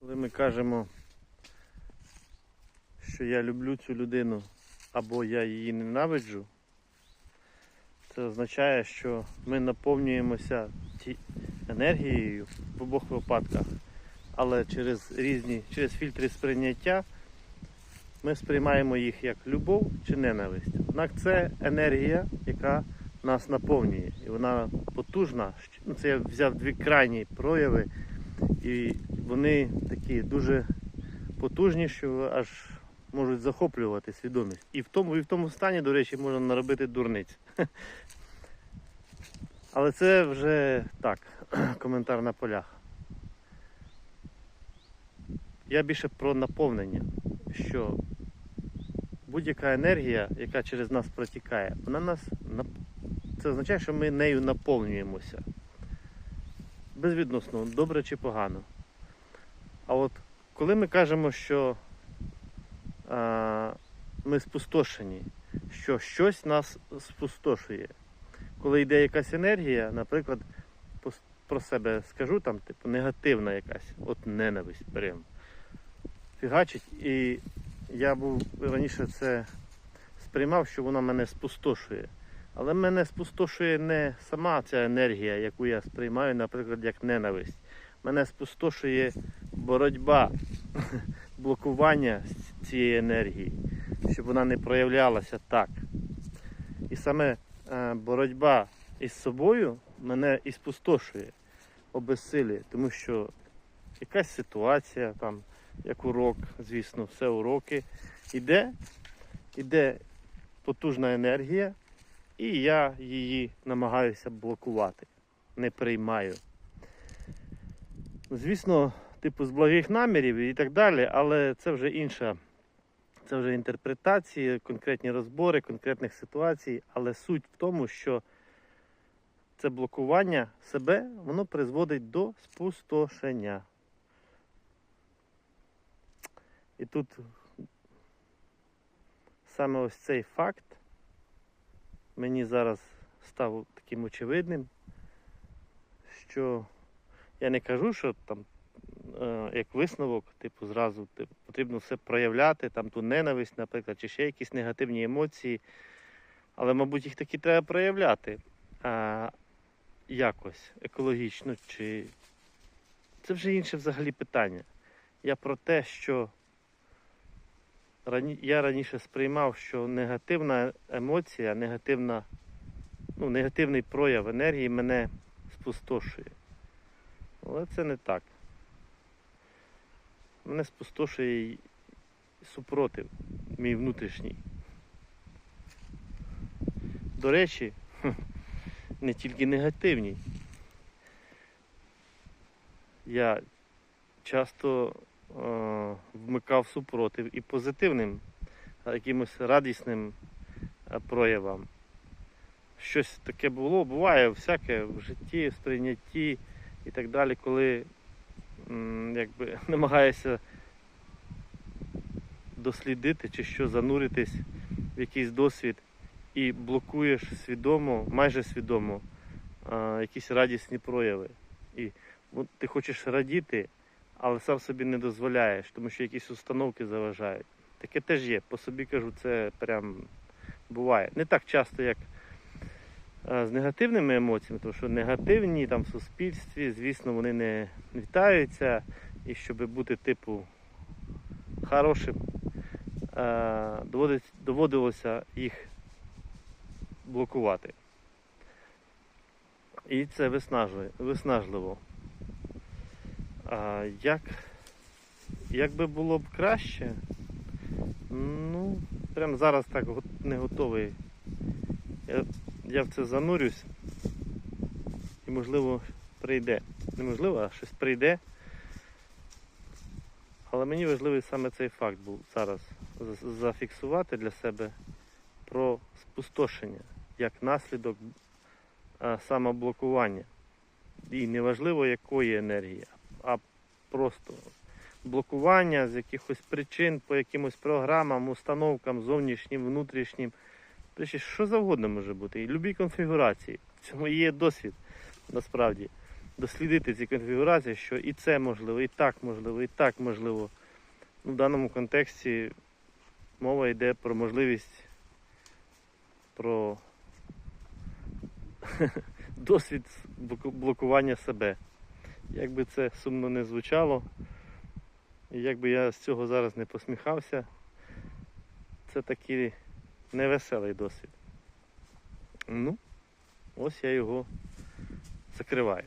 Коли ми кажемо, що я люблю цю людину або я її ненавиджу, це означає, що ми наповнюємося енергією в обох випадках, але через різні, через фільтри сприйняття ми сприймаємо їх як любов чи ненависть. Однак це енергія, яка нас наповнює. І вона потужна. Ну, Це я взяв дві крайні прояви. І вони такі дуже потужні, що аж можуть захоплювати свідомість. І в тому, і в тому стані, до речі, можна наробити дурниць. Але це вже так, коментар на полях. Я більше про наповнення, що будь-яка енергія, яка через нас протікає, вона нас це означає, що ми нею наповнюємося безвідносно, добре чи погано. А от коли ми кажемо, що а, ми спустошені, що щось нас спустошує, коли йде якась енергія, наприклад, про себе скажу, там, типу, негативна якась, от ненависть беремо, фігачить, і я був раніше це сприймав, що вона мене спустошує. Але мене спустошує не сама ця енергія, яку я сприймаю, наприклад, як ненависть. Мене спустошує боротьба, блокування цієї енергії, щоб вона не проявлялася так. І саме е, боротьба із собою мене і спустошує, обезсилює, тому що якась ситуація, там, як урок, звісно, все уроки, іде, іде потужна енергія. І я її намагаюся блокувати, не приймаю. Звісно, типу з благих намірів і так далі, але це вже інша, це вже інтерпретації, конкретні розбори конкретних ситуацій. Але суть в тому, що це блокування себе, воно призводить до спустошення. І тут саме ось цей факт мені зараз став таким очевидним, що я не кажу, що там як висновок, типу, зразу типу, потрібно все проявляти, там ту ненависть, наприклад, чи ще якісь негативні емоції. Але, мабуть, їх таки треба проявляти а, якось екологічно, чи це вже інше взагалі питання. Я про те, що рані... я раніше сприймав, що негативна емоція, негативна, ну, негативний прояв енергії мене спустошує. Але це не так. Мене спустошує супротив, мій внутрішній. До речі, не тільки негативні. Я часто е, вмикав супротив і позитивним, якимось радісним е, проявам. Щось таке було, буває всяке в житті, в сприйнятті і так далі, коли якби, намагаєшся дослідити чи що зануритись в якийсь досвід і блокуєш свідомо, майже свідомо, якісь радісні прояви. І от ти хочеш радіти, але сам собі не дозволяєш, тому що якісь установки заважають. Таке теж є. По собі кажу, це прям буває. Не так часто, як з негативними емоціями, тому що негативні там в суспільстві, звісно, вони не вітаються. І щоб бути типу хорошим, е, доводилося їх блокувати. І це виснажливо. А як, як би було б краще? Ну, прямо зараз так не готовий. Я, в це занурюсь і можливо прийде. Неможливо, а щось прийде. Але мені важливий саме цей факт був зараз зафіксувати для себе про спустошення як наслідок самоблокування. І неважливо якої енергії, а просто блокування з якихось причин по якимось програмам, установкам, зовнішнім, внутрішнім. Тобто, що завгодно може бути. І будь-якій конфігурації. В цьому є досвід насправді. дослідити ці конфігурації, що і це можливо, і так можливо, і так можливо. Ну, в даному контексті мова йде про можливість про досвід блокування себе. Як би це сумно не звучало, і як би я з цього зараз не посміхався, це такий невеселий досвід. Ну, ось я його закриваю.